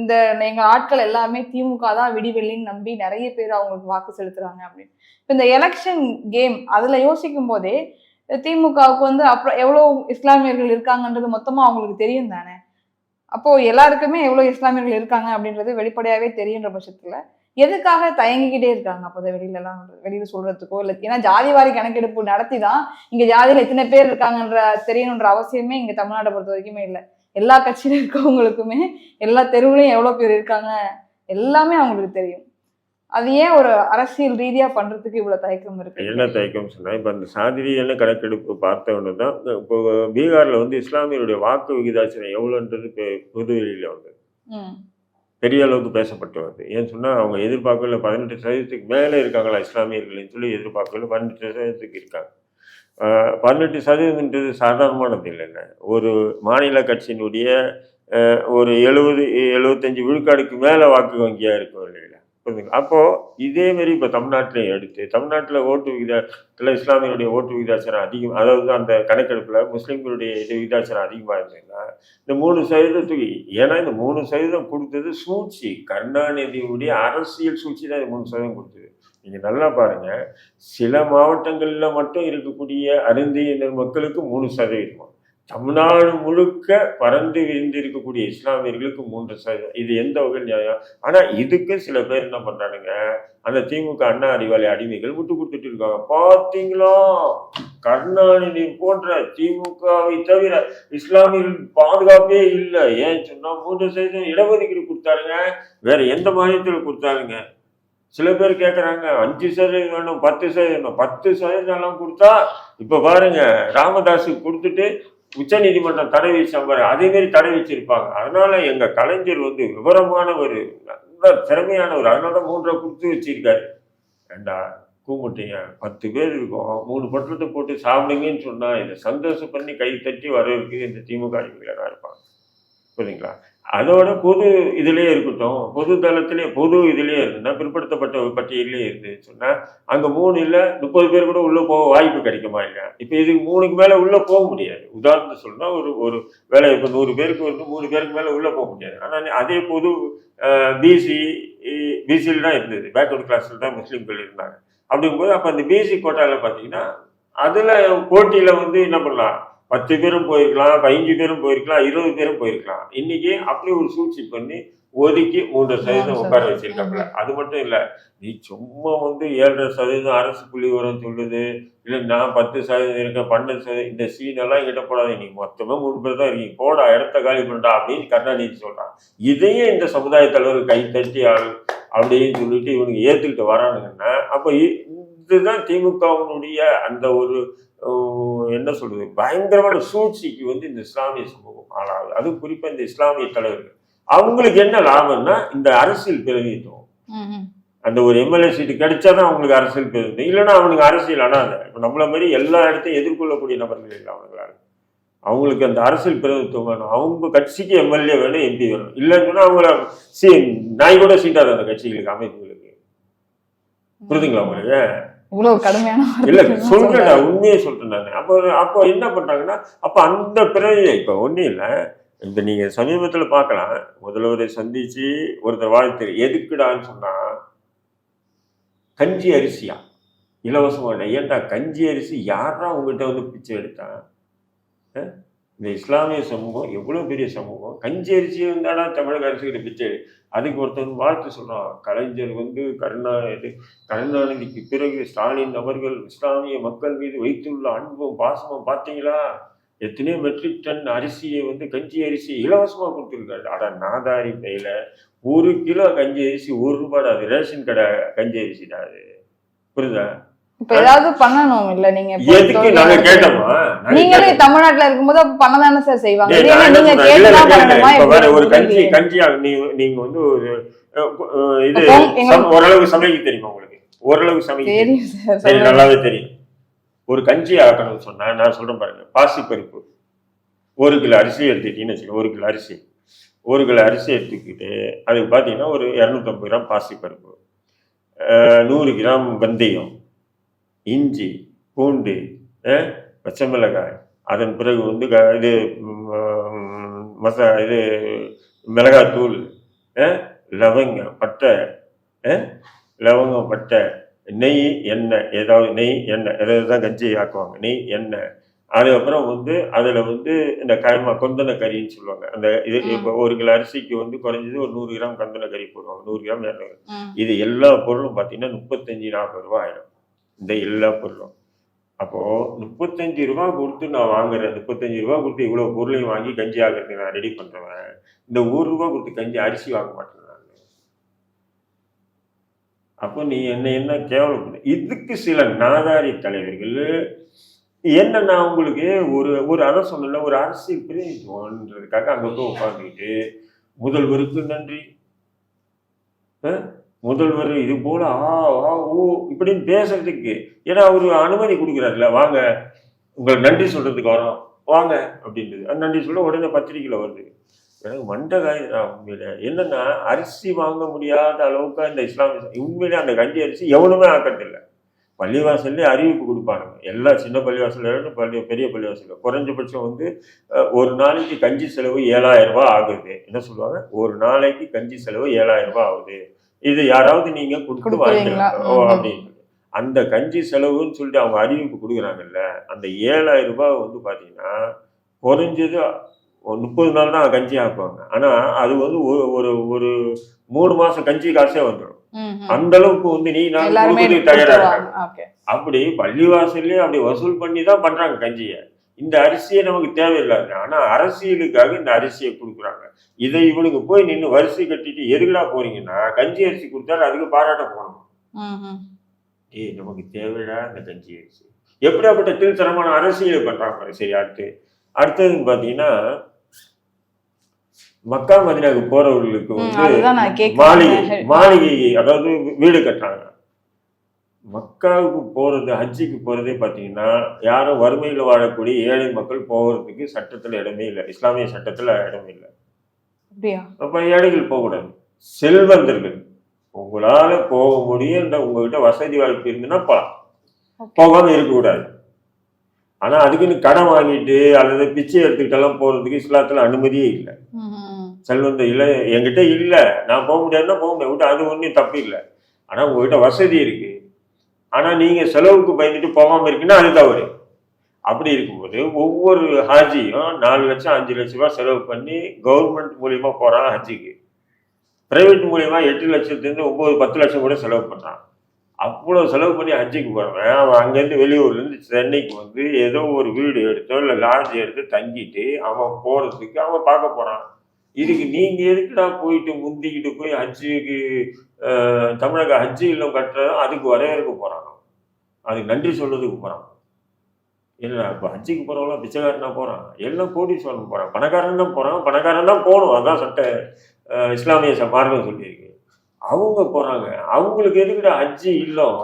இந்த எங்க ஆட்கள் எல்லாமே திமுக தான் விடிவெள்ளின்னு நம்பி நிறைய பேர் அவங்களுக்கு வாக்கு செலுத்துறாங்க அப்படின்னு. இப்போ இந்த எலெக்ஷன் கேம் அதுல யோசிக்கும் போதே திமுகவுக்கு வந்து அப்புறம் எவ்வளோ இஸ்லாமியர்கள் இருக்காங்கன்றது மொத்தமா அவங்களுக்கு தெரியும் தானே அப்போ எல்லாருக்குமே எவ்வளோ இஸ்லாமியர்கள் இருக்காங்க அப்படின்றது வெளிப்படையாவே தெரியுன்ற பட்சத்துல எதுக்காக தயங்கிக்கிட்டே இருக்காங்க? அப்போ அதை வெளியில சொல்றதுக்கோ இல்லை ஏன்னா ஜாதிவாரி கணக்கெடுப்பு நடத்தி தான் இங்க ஜாதியில எத்தனை பேர் இருக்காங்கன்ற தெரியணுன்ற அவசியமே இங்க தமிழ்நாட்டை பொறுத்த வரைக்குமே இல்லை. எல்லா கட்சியில இருக்கவங்களுக்குமே எல்லா தெருவுலையும் எவ்வளவு பேர் இருக்காங்க எல்லாமே அவங்களுக்கு தெரியும். அது ஏன் ஒரு அரசியல் ரீதியா பண்றதுக்கு இவ்வளவு தயக்கம் இருக்கு? என்ன தயக்கம் சொன்னா இப்ப அந்த சாதிரியன கணக்கெடுப்பு பார்த்த உடனே தான் இப்போ பீகார்ல வந்து இஸ்லாமியருடைய வாக்கு விகிதாச்சரம் எவ்வளோன்றது பெ- பொது வெளியில வந்து. ம். பெரிய அளவுக்கு பேசப்பட்டு வருது ஏன்னு சொன்னால் அவங்க எதிர்பார்க்கல பதினெட்டு சதவீதத்துக்கு மேலே இருக்காங்களா இஸ்லாமியர்கள்னு சொல்லி எதிர்பார்க்கல பதினெட்டு சதவீதத்துக்கு இருக்காங்க. பதினெட்டு சதவீதம்ன்றது சாதாரணமானது இல்லைங்க. ஒரு மாநில கட்சியினுடைய ஒரு எழுபது எழுபத்தஞ்சு விழுக்காடுக்கு மேலே வாக்கு வங்கியாக இருக்கும் இல்லை புரியுதுங்களா அப்போது இதேமாரி இப்போ தமிழ்நாட்டிலையும் எடுத்து தமிழ்நாட்டில் ஓட்டு விகிதத்தில் இஸ்லாமியருடைய ஓட்டு விகிதாச்சாரம் அதிகம் அதாவது அந்த கணக்கெடுப்பில் முஸ்லீம்களுடைய இது விகிதாச்சாரம் அதிகமாக இருந்ததுன்னா இந்த மூணு சதவீதத்துக்கு ஏன்னா இந்த மூணு சதவீதம் கொடுத்தது சூழ்ச்சி. கருணாநிதியுடைய அரசியல் சூழ்ச்சி தான் இந்த மூணு சதவீதம் கொடுத்தது. நீங்கள் நல்லா பாருங்கள் சில மாவட்டங்களில் மட்டும் இருக்கக்கூடிய அருந்தியினர் மக்களுக்கு மூணு சதவீதம். தமிழ்நாடு முழுக்க பறந்து விரிந்து இருக்கக்கூடிய இஸ்லாமியர்களுக்கு மூன்று சதவீதம். இது எந்த வகை நியாயம்? ஆனால் இதுக்கு சில பேர் என்ன பண்ணுறானுங்க அந்த திமுக அண்ணா அறிவாளி அடிமைகள் விட்டு கொடுத்துட்டு இருக்காங்க. பார்த்தீங்களா கருணாநிதி போன்ற திமுகவை தவிர இஸ்லாமியர்கள் பாதுகாப்பே இல்லை. ஏன் சொன்னால் மூன்று சதவீதம் இடஒதுக்கீடு கொடுத்தாருங்க. வேற எந்த மாநிலத்தில் கொடுத்தாருங்க? சில பேர் கேட்குறாங்க அஞ்சு சதவீதம் வேணும் பத்து சதவீதம் பத்து சதவீதம் எல்லாம் கொடுத்தா இப்போ பாருங்க ராமதாஸுக்கு கொடுத்துட்டு உச்சநீதிமன்றம் தடை வச்சாங்க அதேமாரி தடை வச்சிருப்பாங்க அதனால எங்க கலைஞர் வந்து விவரமான ஒரு நல்ல திறமையானவர் அதனால மூன்றை கொடுத்து வச்சிருக்காரு. ஏண்டா கூமுட்டைங்க பத்து பேர் இருக்கும். மூணு பட்டத்தை போட்டு சாப்பிடுங்கன்னு சொன்னா இதை சந்தோஷம் பண்ணி கை தட்டி வரவேற்கு இந்த திமுக அறிவிகளா இருப்பாங்க. புரியுதுங்களா? அதோட பொது இதுலேயே இருக்கட்டும் பொது தளத்திலே பொது இதுலேயே இருக்குன்னா பிற்படுத்தப்பட்ட பட்டியலே இருந்து சொன்னால் அங்கே மூணு இல்லை முப்பது பேர் கூட உள்ளே போக வாய்ப்பு கிடைக்குமா இல்லையா? இப்போ இதுக்கு மூணுக்கு மேலே உள்ளே போக முடியாது. உதாரணத்துக்கு சொன்னால் ஒரு ஒரு வேலை இப்போ நூறு பேருக்கு வந்து மூணு பேருக்கு மேலே உள்ளே போக முடியாது. ஆனால் அதே பொது பிசி பிசியில் தான் இருந்தது. பேக்வர்ட் கிளாஸில் தான் முஸ்லீம்கள் இருந்தாங்க. அப்படிங்கும்போது அப்போ அந்த பிசி கோட்டாவில் பார்த்தீங்கன்னா அதில் போட்டியில் வந்து என்ன பண்ணலாம்? பத்து பேரும் போயிருக்கலாம் பதினஞ்சு பேரும் போயிருக்கலாம் இருபது பேரும் போயிருக்கலாம். இன்னைக்கு அப்படி ஒரு சூழ்ச்சி பண்ணி ஒதுக்கி மூன்று சதவீதம் உட்கார வச்சிருக்காப்புல. அது மட்டும் இல்ல நீ சும்மா வந்து ஏழரை சதவீதம் அரசு புள்ளி வரும் சொல்லுது இல்ல நான் பத்து சதவீதம் இருக்கேன் பன்னெண்டு சதவீதம் இந்த சீன் எல்லாம் கிட்ட போடாது நீ மொத்தமா மூணு பேர் தான் இருக்கீங்க. போடா இடத்த காலி பண்ணா அப்படின்னு கருணாநிதி சொல்றான். இதையே இந்த சமுதாய தலைவர் கை தட்டி ஆள் அப்படின்னு சொல்லிட்டு இவனுக்கு ஏத்துக்கிட்டு வரானுங்கன்னா அப்ப இதுதான் திமுகவினுடைய அந்த ஒரு என்ன சொல்றது பயங்கரமான சூழ்ச்சிக்கு வந்து இந்த இஸ்லாமிய சமூகம் ஆளாகுது. அது குறிப்பா இந்த இஸ்லாமிய தலைவர்கள். அவங்களுக்கு என்ன லாபம்னா இந்த அரசியல் பிரதிநிதித்துவம். அந்த ஒரு எம்எல்ஏ சீட்டு கிடைச்சாதான் அவங்களுக்கு அரசியல் பிரதிநிதி இல்லைன்னா அவனுக்கு அரசியல் அனாதை. இப்போ நம்மள மாதிரி எல்லா இடத்தையும் எதிர்கொள்ளக்கூடிய நபர்கள் இல்லை அவங்களால அவங்களுக்கு அந்த அரசியல் பிரதிநிதித்துவம் வேணும். அவங்க கட்சிக்கு எம்எல்ஏ வேணும் எம்பி வேணும். இல்லைன்னு சொன்னா அவங்கள சி நாய் கூட சீட்டாது அந்த கட்சிகளுக்கு அமைப்புகளுக்கு. புரியுதுங்களா உங்களுக்கு? இவ்வளவு கடுமையான இல்ல சொல்றேன் உண்மையை சொல்றேன் நான். அப்போ அப்போ என்ன பண்றாங்கன்னா அப்ப அந்த பிறகு இப்ப ஒண்ணும் இல்ல இந்த நீங்க சமீபத்துல பார்க்கலாம். முதல்வரை சந்திச்சு ஒருத்தர் வாழ்த்து எதுக்குடான்னு சொன்னா கஞ்சி அரிசியா? இலவசமா இல்லை ஏன்டா கஞ்சி அரிசி யாரா உங்ககிட்ட வந்து பிச்சை எடுத்தா? அஹ்? இந்த இஸ்லாமிய சமூகம் எவ்வளோ பெரிய சமூகம்? கஞ்சி அரிசி வந்தாடா தமிழக அரசுகிட்ட பிச்சை அதுக்கு ஒருத்தன் வாழ்த்து சொல்கிறான் கலைஞர் வந்து கருணாநிதி கருணாநிதிக்கு பிறகு ஸ்டாலின் அவர்கள் இஸ்லாமிய மக்கள் மீது வைத்துள்ள அன்பும் பாசமும் பார்த்தீங்களா? எத்தனையோ மெட்ரிக் டன் அரிசியை வந்து கஞ்சி அரிசி இலவசமாக கொடுத்துருக்காரு. அட நாதாரி பையில ஒரு கிலோ கஞ்சி அரிசி ஒரு ரூபாய் அது ரேஷன் கடை கஞ்சி அரிசிடா அது. புரியுதா? இப்ப ஏதாவது பண்ணணும் இல்ல நீங்க எதுக்கு நாங்க. கேட்டோமா? நாங்க நீங்களே. தமிழ்நாட்டுல இருக்கும்போது அப்ப பண்ணதானே சார் செய்வாங்க? நீங்க இல்ல, பண்ணணுமா வேற ஒரு கஞ்சி. கஞ்சியா நீங்க வந்து ஒரு இது ஓரளவுக்கு சமைக்க தெரியுமா உங்களுக்கு? ஓரளவுக்கு சமைக்க சார். நல்லாவே தெரியும். ஒரு கஞ்சி ஆக்கணும்னு சொன்னா நான் சொல்றேன் பாருங்க பாசி பருப்பு. ஒரு கிலோ அரிசி எடுத்துக்கிட்டீங்கன்னு வச்சுக்கோங்க ஒரு கிலோ அரிசி. ஒரு கிலோ அரிசி எடுத்துக்கிட்டு அதுக்கு பார்த்தீங்கன்னா ஒரு இரநூத்தம்பது கிராம் பாசி பருப்பு. நூறு கிராம் வெந்தயம். இஞ்சி பூண்டு பச்சை மிளகாய். அதன் பிறகு வந்து க- இது மசா இது மிளகாத்தூள் லவங்கம் பட்டை லவங்கம் பட்டை நெய் எண்ணெய் ஏதாவது நெய் எண்ணெய் ஏதாவது தான் கஞ்சி ஆக்குவாங்க. நெய் எண்ணெய். அதுக்கப்புறம் வந்து அதில் வந்து இந்த கைமா கொந்தன கறின்னு சொல்லுவாங்க. அந்த இது. இப்போ ஒரு கிலோ அரிசிக்கு வந்து குறைஞ்சது ஒரு நூறு கிராம் கொந்தன கறி போடுவாங்க. நூறு கிராம். இது எல்லா பொருளும் பார்த்தீங்கன்னா முப்பத்தஞ்சு நாற்பது ரூபா ஆயிடும். இந்த எல்லா பொருளும். அப்போ முப்பத்தஞ்சு ரூபா கொடுத்து நான் வாங்குறேன். முப்பத்தஞ்சு ரூபா கொடுத்து இவ்வளவு பொருளையும் வாங்கி கஞ்சி ஆகிறதுக்கு நான் ரெடி பண்றேன் இந்த ஒரு ரூபா கொடுத்து கஞ்சி அரிசி வாங்க மாட்டேன் நான். அப்போ நீ என்ன என்ன கேவலம் பண்ண இதுக்கு சில நாதாரி தலைவர்கள் என்ன நான் உங்களுக்கு ஒரு ஒரு அதை சொன்னல ஒரு அரசியல் பிரதிநிதித்துவன்றதுக்காக அங்க போய் உட்காந்துக்கிட்டு முதல்வருக்கு நன்றி. முதல்வர் இது போல ஆ ஆ ஓ இப்படின்னு பேசுறதுக்கு ஏன்னா அவரு அனுமதி கொடுக்குறாருல வாங்க உங்களுக்கு நன்றி சொல்றதுக்கு வரோம் வாங்க அப்படின்றது. அந்த நன்றி சொல்ல உடனே பத்திரிக்கையில் வருது. எனக்கு மண்டகாய் காயுதுடா உண்மையில. என்னன்னா அரிசி வாங்க முடியாத அளவுக்கு இந்த இஸ்லாமிய உண்மையிலே அந்த கஞ்சி அரிசி எவனுமே ஆக்கறதில்லை. பள்ளிவாசல்லே அறிவிப்பு கொடுப்பானுங்க. எல்லா சின்ன பள்ளிவாசல்ல இருந்து பள்ளி பெரிய பள்ளிவாசல்ல. குறைஞ்சபட்சம் வந்து ஒரு நாளைக்கு கஞ்சி செலவு ஏழாயிரம் ரூபாய் ஆகுது. என்ன சொல்லுவாங்க? ஒரு நாளைக்கு கஞ்சி செலவு ஏழாயிரம் ரூபாய் ஆகுது. இது யாராவது நீங்க கொடுத்து? வாங்கிக்கலாம். அப்படின்னு அந்த கஞ்சி செலவுன்னு சொல்லிட்டு அவங்க அறிவிப்பு கொடுக்குறாங்கல்ல அந்த ஏழாயிரம் ரூபாய் வந்து பாத்தீங்கன்னா குறைஞ்சது முப்பது நாள் தான் கஞ்சி ஆக்குவாங்க ஆனா அது வந்து ஒரு ஒரு ஒரு மூணு மாசம் கஞ்சி காசே வந்துடும். அந்த அளவுக்கு வந்து நீ நான் எல்லாருமே கொடுக்கறதுக்கு தயாரா இருக்காங்க கொடுத்துருவாங்க. ஓகே அப்படி பள்ளிவாசல்லே அப்படி வசூல் பண்ணி தான் பண்றாங்க கஞ்சியை இந்த அரிசியை நமக்கு தேவையில்லாது ஆனா அரசியலுக்காக இந்த அரிசியை கொடுக்குறாங்க இதை இவனுக்கு போய் நின்று வரிசை கட்டிட்டு எதுக்குடா போறீங்கன்னா கஞ்சி அரிசி கொடுத்தாரு அதுக்கு பாராட்ட போகணும். ஏய் நமக்கு தேவைடா இந்த கஞ்சி அரிசி எப்படியாப்பட்ட கீழ்த்தரமான அரசியலை பண்றாங்க. சரி அடுத்து அடுத்தது பாத்தீங்கன்னா மக்கா மதினாவுக்கு போறவர்களுக்கு வந்து மாளிகை. மாளிகை அதாவது வீடு கட்டுறாங்க மக்காவுக்கு போறது ஹஜ்ஜிக்கு போறதே பாத்தீங்கன்னா யாரும் வறுமையில் வாழக்கூடிய ஏழை மக்கள் போகிறதுக்கு சட்டத்துல இடமே இல்லை. இஸ்லாமிய சட்டத்துல இடமே இல்லை. அப்படியா? அப்ப ஏழைகள் போகக்கூடாது. செல்வந்தர்கள் உங்களால போக முடியும் உங்ககிட்ட வசதி வாய்ப்பு இருந்துன்னா போகலாம் Okay. போகாம இருக்கக்கூடாது. ஆனா அதுக்குன்னு கடன் வாங்கிட்டு அல்லது பிச்சை எடுத்துக்கிட்டெல்லாம் போறதுக்கு இஸ்லாத்துல அனுமதியே இல்லை. செல்வந்த இல்லை என்கிட்ட இல்லை. நான் போக முடியாதுன்னா போக முடியாது. அது ஒன்றும் தப்பு இல்லை. ஆனா உங்ககிட்ட வசதி இருக்கு. ஆனால் நீங்கள் செலவுக்கு பயந்துட்டு போகாமல் இருக்குன்னா அது தவறு. அப்படி இருக்கும்போது ஒவ்வொரு ஹாஜியும் நாலு லட்சம் அஞ்சு லட்ச ரூபாய் செலவு பண்ணி கவர்மெண்ட் மூலியமாக போகிறான் ஹஜ்ஜிக்கு. பிரைவேட் மூலியமாக எட்டு லட்சத்துலேருந்து ஒம்பது பத்து லட்சம் கூட செலவு பண்ணுறான் அவ்வளோ செலவு பண்ணி ஹஜ்ஜிக்கு போகிறவன் அவன் அங்கேருந்து வெளியூர்லேருந்து சென்னைக்கு வந்து ஏதோ ஒரு வீடு எடுத்தோ இல்லை லாட்ஜ் எடுத்து தங்கிட்டு அவன் போகிறதுக்கு அவன் பார்க்க போகிறான் இதுக்கு நீங்கள் எதுக்குடா போயிட்டு முந்திக்கிட்டு போய் ஹஜ்ஜுக்கு தமிழக ஹஜ் இல்லம் கட்டுறதும் அதுக்கு வரவேற்க போகிறான் அதுக்கு நன்றி சொல்கிறதுக்கு போகிறான் இல்லை இப்போ ஹஜ்ஜிக்கு பிச்சைக்காரன் பிச்சைக்காரனா போகிறான் எல்லாம் கோடீஸ்வரன் போகிறான் பணக்காரன் தான் போகிறான் பணக்காரன் தான் போகணும். அதான் சட்ட இஸ்லாமிய மார்க்கம் சொல்லியிருக்கு. அவங்க போகிறாங்க அவங்களுக்கு எதுக்கிட்ட ஹஜ்ஜி இல்லம்?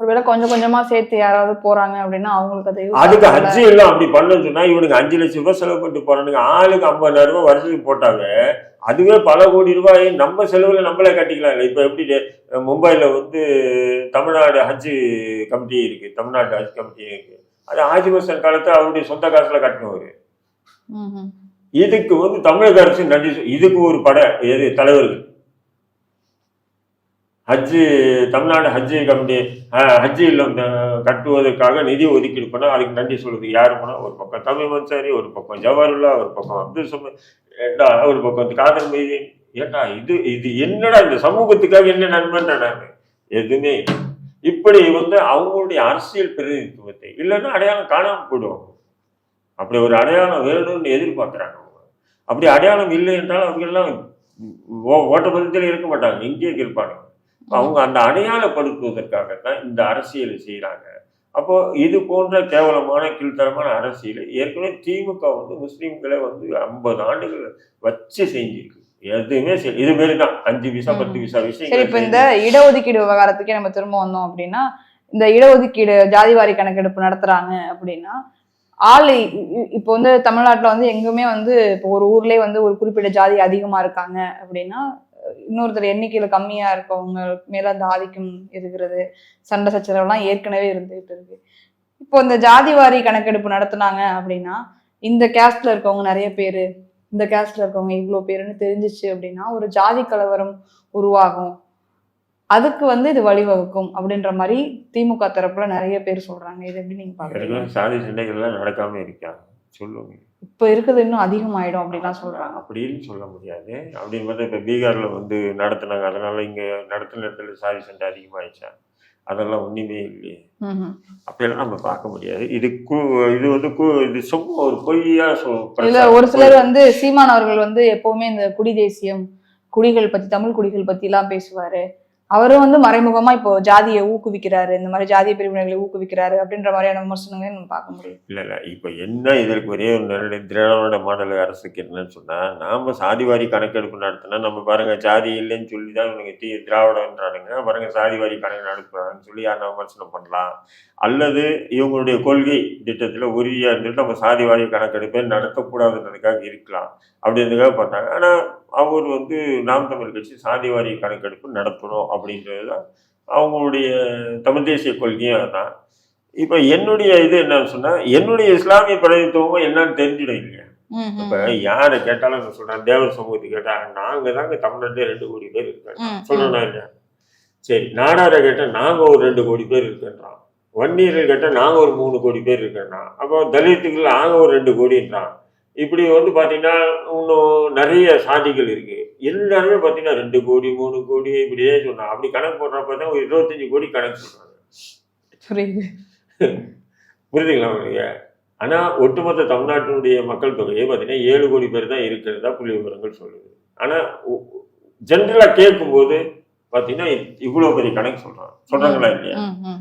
ஒருவேளை கொஞ்சம் கொஞ்சமா சேர்த்து யாராவது போறாங்க அப்படின்னா அவங்களுக்கு அது அதுக்கு. ஹஜ்ஜி எல்லாம் அப்படி பண்ணணும்னு சொன்னா இவனுக்கு அஞ்சு லட்சம் ரூபாய் செலவு பண்ணிட்டு போறானுங்க. ஆளுக்கு ஐம்பதாயிரம் ரூபாய் வருஷத்துக்கு போட்டாங்க அதுவே பல கோடி ரூபாய் நம்ம செலவுல நம்மளே கட்டிக்கலாம். இல்லை இப்போ எப்படி அஹ், மும்பைல வந்து தமிழ்நாடு ஹஜ் கமிட்டி இருக்கு. தமிழ்நாடு ஹஜ் கமிட்டி இருக்கு. அது ஆஜி மசன் காலத்துல அவருடைய சொந்த காசுல கட்டினவர். இதுக்கு வந்து தமிழக அரசு நன்றி இதுக்கு ஒரு படை எது தலைவர்கள். ஹஜ்ஜு தமிழ்நாடு ஹஜ்ஜு கமிட்டி ஹஜ்ஜு இல்லம் கட்டுவதற்காக நிதி ஒதுக்கீடு பண்ணால் அதுக்கு நன்றி சொல்வது யாரு போனால் ஒரு பக்கம் தமிழ் மன்சாரி ஒரு பக்கம் ஜவஹர்லா ஒரு பக்கம் அப்துல் சம ஏண்டா ஒரு பக்கம் காதல் காதர் மீது ஏண்டா இது இது என்னடா இந்த சமூகத்துக்காக என்ன நன்மைன்னா நான்? எதுவுமே இப்படி வந்து அவங்களுடைய அரசியல் பிரதிநிதித்துவத்தை இல்லைன்னா அடையாளம் காணாமல் போயிடுவாங்க. அப்படி ஒரு அடையாளம் வேணும்னு எதிர்பார்க்குறாங்க அவங்க. அப்படி அடையாளம் இல்லை என்றால் அவங்க எல்லாம் ஓ- இருக்க மாட்டாங்க. இங்கேயே இருப்பாங்க அவங்க அந்த அடையாளப்படுத்துவதற்காக தான் இந்த அரசியலை செய்கிறாங்க அப்போ இது போன்ற கேவலமான கீழ்த்தரமான அரசியல் ஏற்கனவே திமுக வந்து முஸ்லீம்களை வந்து ஐம்பது ஆண்டுகள் வச்சு செஞ்சிருக்கு. எதுவுமே சரி இது மாரி தான். அஞ்சு விசா பத்து விசா சரி விஷயங்கள் இப்ப இந்த இடஒதுக்கீடு விவகாரத்துக்கே நம்ம திரும்ப வந்தோம் அப்படின்னா இந்த இடஒதுக்கீடு ஜாதிவாரி கணக்கெடுப்பு நடத்துறாங்க அப்படின்னா ஆள் இப்போ வந்து தமிழ்நாட்டுல வந்து எங்குமே வந்து இப்போ ஒரு ஊர்லயே வந்து ஒரு குறிப்பிட்ட ஜாதி அதிகமா இருக்காங்க அப்படின்னா இன்னொருத்தர் எண்ணிக்கையில கம்மியா இருக்கவங்க மேல அந்த ஆதிக்கம் இருக்கிறது சண்டை சச்சரவுலாம் ஏற்கனவே இருந்துகிட்டு இருக்கு. இப்போ இந்த ஜாதிவாரி கணக்கெடுப்பு நடத்துனாங்க அப்படின்னா இந்த கேஸ்ட்ல இருக்கவங்க நிறைய பேரு இந்த கேஸ்ட்ல இருக்கவங்க இவ்வளோ பேருன்னு தெரிஞ்சிச்சு அப்படின்னா ஒரு ஜாதி கலவரம் உருவாகும். அதுக்கு வந்து இது வழிவகுக்கும் அப்படின்ற மாதிரி திமுக தரப்புல நிறைய பேர் சொல்றாங்க. இது எப்படி நீங்க பாக்குறீங்க? சாதி சண்டைகள்லாம் நடக்காம இருக்காங்க. சொல்லுங்க. இப்ப இருக்கிறது இன்னும் அதிகமாயிடும் அப்படின்லாம் சொல்றாங்க. அப்படின்னு சொல்ல முடியாது. அப்படின்னு பார்த்தா இப்போ பீகார்ல வந்து நடத்துனாங்க. அதனால இங்க நடத்தின இடத்துல சாதி சண்டை அதிகமாயிடுச்சா? அதெல்லாம் ஒண்ணுமே இல்லையே. அப்படியெல்லாம் நம்ம பார்க்க முடியாது. இது கு இது வந்து கு இது சும்மா ஒரு பொய்யா இல்ல ஒரு சிலர் வந்து சீமான் அவர்கள் வந்து எப்பவுமே இந்த குடி தேசியம் குடிகள் பத்தி தமிழ் குடிகள் எல்லாம் பேசுவாரு. அவரும் வந்து மறைமுகமா இப்போ ஜாதியை ஊக்குவிக்கிறாரு இந்த மாதிரி ஜாதிய பிரிவினைகளை ஊக்குவிக்கிறாரு அப்படின்ற மாதிரியான விமர்சனங்களையும் நம்ம பார்க்க முடியும். இல்லை இல்லை. இப்போ என்ன இதற்கு ஒரே ஒரு நல்ல திராவிட மாடல் அரசுக்கு என்னன்னு சொன்னால் நாம் சாதிவாரி கணக்கெடுப்பு நடத்தினா நம்ம பாருங்க ஜாதி இல்லைன்னு சொல்லி தான் இவனுங்க தீ திராவிடன்றானுங்க பாருங்க சாதிவாரி கணக்கு நடத்துறாங்கன்னு சொல்லி யாரும் விமர்சனம் பண்ணலாம். அல்லது இவங்களுடைய கொள்கை திட்டத்தில் உறுதியாக இருந்துட்டு நம்ம சாதிவாரி கணக்கெடுப்பை நடத்தக்கூடாதுன்றதுக்காக இருக்கலாம். அப்படின்றதுக்காக பண்ணாங்க ஆனால் அவர் வந்து நாம் தமிழ் கட்சி சாதிவாரி கணக்கெடுப்பு நடத்தணும் அப்படின்றது தான் அவங்களுடைய தமிழ் தேசிய கொள்கையும் அதுதான் இப்போ என்னுடைய இது என்னன்னு சொன்னா என்னுடைய இஸ்லாமிய பிரதித்துவம் என்னன்னு தெரிஞ்சிடும் இல்லையா ம்ஹும். இப்ப யாரை கேட்டாலும் நான் சொல்றேன் தேவர் சமூகத்தை கேட்டா நாங்க தாங்க தமிழ்நாட்டிலே ரெண்டு கோடி பேர் இருக்காங்க ம், ம். சொல்றேன்னா இல்லையா? சரி நாடாரை கேட்டா நாங்க ஒரு ரெண்டு கோடி பேர் இருக்கேன்றான். வன்னியர்கள் கேட்டா நாங்க ஒரு மூணு கோடி பேர் இருக்கேன்றான். அப்போ தலித்துகள் நாங்க ஒரு ரெண்டு கோடின்றான். இப்படி வந்து பாத்தீங்கன்னா இன்னும் நிறைய சாதிகள் இருக்கு. எல்லாருமே பாத்தீங்கன்னா ரெண்டு கோடி மூணு கோடி இப்படியே சொன்னான் அப்படி கணக்கு போடுறப்ப தான் ஒரு இருபத்தஞ்சு கோடி கணக்கு சொல்றாங்க புரியுது. புரியுதுங்களா உங்களுக்கு? ஆனா ஒட்டுமொத்த தமிழ்நாட்டினுடைய மக்கள் தொகையே பார்த்தீங்கன்னா ஏழு கோடி பேர் தான் இருக்கிறதா புள்ளி விவரங்கள் சொல்லுது. ஆனா ஜென்ரலா கேட்கும்போது பார்த்தீங்கன்னா இவ்வளவு பெரிய கணக்கு சொல்றாங்க. சொல்றாங்களா இல்லையா.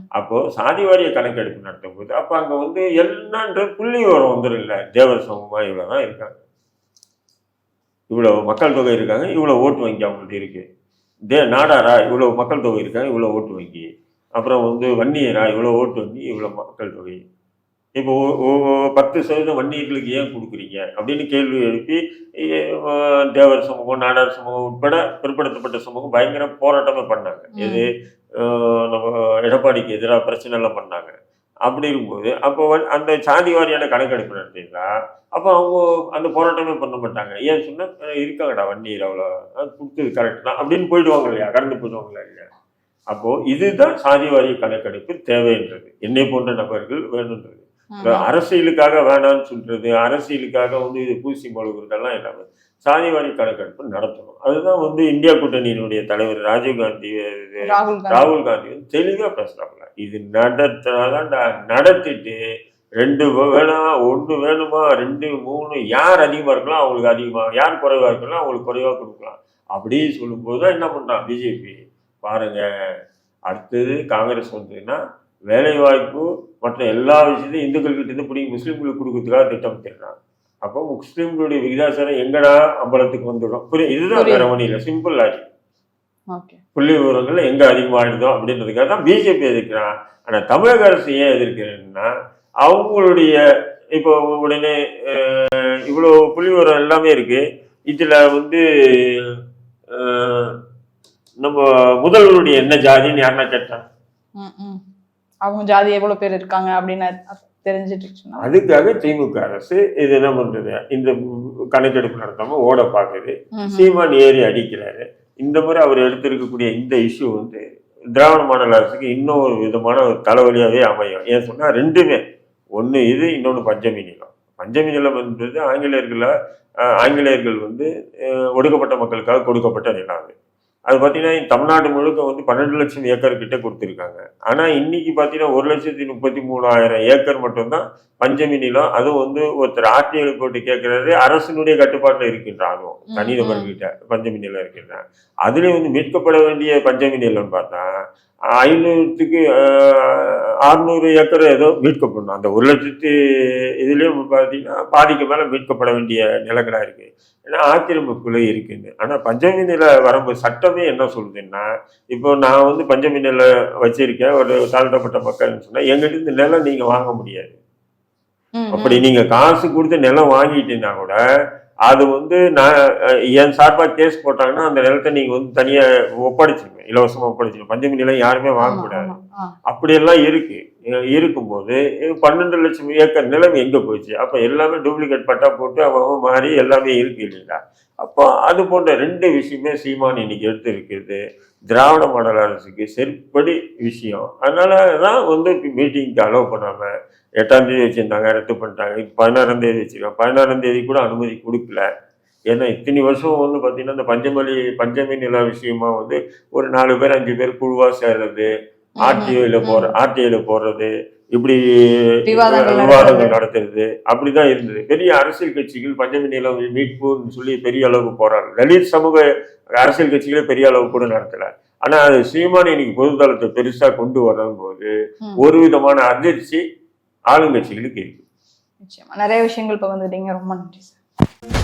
அப்போ சாதி வாரிய கணக்கெடுப்பு நடத்தும் போது அப்ப அங்க வந்து என்னன்ற புள்ளி விவரம் வந்துடும் இல்ல தேவர் சமூகமா இவ்வளவுதான் இருக்காங்க. இவ்வளவு மக்கள் தொகை இருக்காங்க இவ்வளவு ஓட்டு வங்கி அவங்கள்ட்ட இருக்கு. தே நாடாரா இவ்வளவு மக்கள் தொகை இருக்காங்க இவ்வளவு ஓட்டு வங்கி. அப்புறம் வந்து வன்னியரா இவ்வளவு ஓட்டு வங்கி இவ்வளவு மக்கள் தொகை. இப்போ பத்து சதவீதம் வன்னியர்களுக்கு ஏன் கொடுக்குறீங்க? அப்படின்னு கேள்வி எழுப்பி தேவர் சமூகம் நாடார் சமூகம் உட்பட பிற்படுத்தப்பட்ட சமூகம் பயங்கர போராட்டமே பண்ணாங்க. இது நம்ம எடப்பாடிக்கு எதிராக பிரச்சனை எல்லாம் பண்ணாங்க. அப்படி இருக்கும்போது அப்போ அந்த சாதி வாரியான கணக்கெடுப்பு நடத்திங்களா அப்போ அவங்க அந்த போராட்டமே பண்ண மாட்டாங்க. ஏன் சொன்னா அஹ், இருக்காங்கடா வன்னியர் அவ்வளோ கொடுத்தது கரெக்ட் தான் அப்படின்னு போயிடுவாங்க இல்லையா? கடந்து போயிடுவாங்களா இல்லையா? அப்போ இதுதான் சாதி வாரிய கணக்கெடுப்பு தேவைன்றது என்னை போன்ற நபர்கள் வேணுன்றது. அரசியலுக்காக வேணாம்னு சொல்றது அரசியலுக்காக வந்து இது பூசி மொழுகுறதெல்லாம் இல்லாம சாதிவாரி கணக்கெடுப்பு நடத்தணும். அதுதான் வந்து இந்தியா கூட்டணியினுடைய தலைவர் ராஜீவ் காந்தி இது ராகுல் காந்தி. வந்து தெளிவா பேசுறாங்க இது நடத்தினாதான் நடத்திட்டு ரெண்டு வேணாம் ஒன்று வேணுமா ரெண்டு மூணு யார் அதிகமாக இருக்கலாம் அவங்களுக்கு அதிகமாக யார் குறைவா இருக்கலாம் அவங்களுக்கு குறைவா கொடுக்கலாம். அப்படி சொல்லும்போது தான் என்ன பண்றான் பிஜேபி? பாருங்க அடுத்தது காங்கிரஸ் வந்ததுன்னா வேலை வாய்ப்பு மற்ற எல்லா விஷயத்தையும் இந்துக்கள்கிட்ட இருந்து பிடிங்கி முஸ்லீம்களுக்கு கொடுக்கறதுக்காக திட்டம் திட்டுறான் அப்போ முஸ்லீம்களுடைய விகிதாசாரம் எங்கடா அம்பலத்துக்கு வந்துடும்? புரியும் இதுதான் வேற வழி இல்லை சிம்பிள் லாஜிக் புள்ளி விவரங்கள் எங்க அதிகமாகிடுதோ அப்படின்றதுக்காக தான் பிஜேபி எதிர்க்கிறான். ஆனா தமிழக அரசு ஏன் எதிர்க்கிறேன்னா அவங்களுடைய இப்போ உடனே அஹ், இவ்வளோ புள்ளி விவரம் எல்லாமே இருக்கு. இதுல வந்து நம்ம முதல்வருடைய என்ன ஜாதின்னு யாருன்னா கேட்டான் அவங்க ஜாதி எவ்வளவு பேர் இருக்காங்க அப்படின்னு தெரிஞ்சிட்டுச்சுன்னா அதுக்காக திமுக அரசு இது என்ன பண்றது? இந்த கணக்கெடுப்பு நடத்தாம ஓட பார்க்குது ம், சீமான் ஏறி அடிக்கிறாரு. இந்த முறை அவர் எடுத்திருக்கக்கூடிய இந்த இஷ்யூ வந்து திராவிட மாடல் அரசுக்கு இன்னும் ஒரு விதமான ஒரு தலைவலியாவே அமையும். ஏன் சொன்னா ரெண்டுமே. ஒன்று இது இன்னொன்று பஞ்சமி நிலம். பஞ்சமி நிலம் என்பது ஆங்கிலேயர்கள அஹ், ஆங்கிலேயர்கள் வந்து ஒடுக்கப்பட்ட மக்களுக்காக கொடுக்கப்பட்ட நிலம் அது. அது பார்த்தீங்கன்னா தமிழ்நாடு முழுக்க வந்து பன்னெண்டு லட்சம் ஏக்கர் கிட்ட கொடுத்துருக்காங்க. ஆனால் இன்னைக்கு பார்த்தீங்கன்னா ஒரு லட்சத்தி முப்பத்தி மூணாயிரம் ஏக்கர் மட்டும்தான் பஞ்சமி நிலம். அதுவும் வந்து ஒருத்தர் ஆர்டிஐ போட்டு கேட்கறது அரசினுடைய கட்டுப்பாட்டில் இருக்கின்றான் அதுவும் தனிநபர்கிட்ட பஞ்சமி நிலம் இருக்கின்றான் அதுலேயும் வந்து மீட்கப்பட வேண்டிய பஞ்சமி நிலம்னு பார்த்தா ஐநூற்றுக்கு அறுநூறு ஏக்கர் ஏதோ மீட்கப்படணும். அந்த ஒரு லட்சத்து இதுலேயும் பார்த்தீங்கன்னா பாதிக்கு மேலே மீட்கப்பட வேண்டிய நிலங்களாக இருக்குது ஏன்னா ஆக்கிரமிப்புல இருக்குன்னு. ஆனால் பஞ்சமி நில வரம்பு சட்டமே என்ன சொல்லுதுன்னா இப்போ நான் வந்து பஞ்சமி நில வச்சிருக்கேன் ஒரு தாழ்த்தப்பட்ட மக்கள்னு சொன்னால் எங்கிட்ட இந்த நிலம் நீங்கள் வாங்க முடியாது. அப்படி நீங்க காசு கொடுத்து நிலம் வாங்கிட்டீங்கன்னா கூட அது வந்து நான் என் சார்பா கேஸ் போட்டாங்கன்னா அந்த நிலத்தை நீங்க வந்து தனியா ஒப்படைச்சிருங்க. இலவசமா ஒப்படைச்சிருங்க. பஞ்சமி நிலம் யாருமே வாங்கக்கூடாது. அப்படியெல்லாம் இருக்கு. இருக்கும்போது பன்னெண்டு லட்சம் ஏக்கர் நிலம் எங்க போச்சு? அப்ப எல்லாமே டூப்ளிகேட் பட்டா போட்டு அவன் மாறி எல்லாமே இருக்கு இல்லைங்களா? அப்போ அது போன்ற ரெண்டு விஷயமே சீமான் இன்னைக்கு எடுத்து இருக்குது திராவிட மாடல் அரசுக்கு செருப்படி விஷயம். அதனால தான் வந்து மீட்டிங்க்கு அலோவ் பண்ணாம எட்டாம் தேதி வச்சிருந்தாங்க ரத்து பண்ணிட்டாங்க. இப்போ பதினாறாம் தேதி வச்சிருக்காங்க பதினாறாம் தேதி கூட அனுமதி கொடுக்கல. ஏன்னா இத்தனை வருஷம் வந்து பார்த்தீங்கன்னா இந்த பஞ்சமலி பஞ்சமி நில விஷயமா வந்து ஒரு நாலு பேர் அஞ்சு பேர் குழுவா சேர்றது ம், போற ஆர்டிஐல போறது இப்படி விவாதங்கள் நடத்துறது. அப்படிதான் இருந்தது. பெரிய அரசியல் கட்சிகள் பஞ்சமி நிலம் மீட்புன்னு சொல்லி பெரிய அளவுக்கு போறாங்க. தலித் சமூக அரசியல் கட்சிகளே பெரிய அளவு கூட நடத்தல. ஆனா அது சீமான் இன்னைக்கு பொதுத்தளத்தை பெருசா கொண்டு வரும்போது. ஒரு விதமான அதிர்ச்சி ஆளுங்கட்சிகளுக்கு இருக்கு நிறைய விஷயங்கள் இப்போ வந்துட்டீங்க ரொம்ப நன்றி சார்.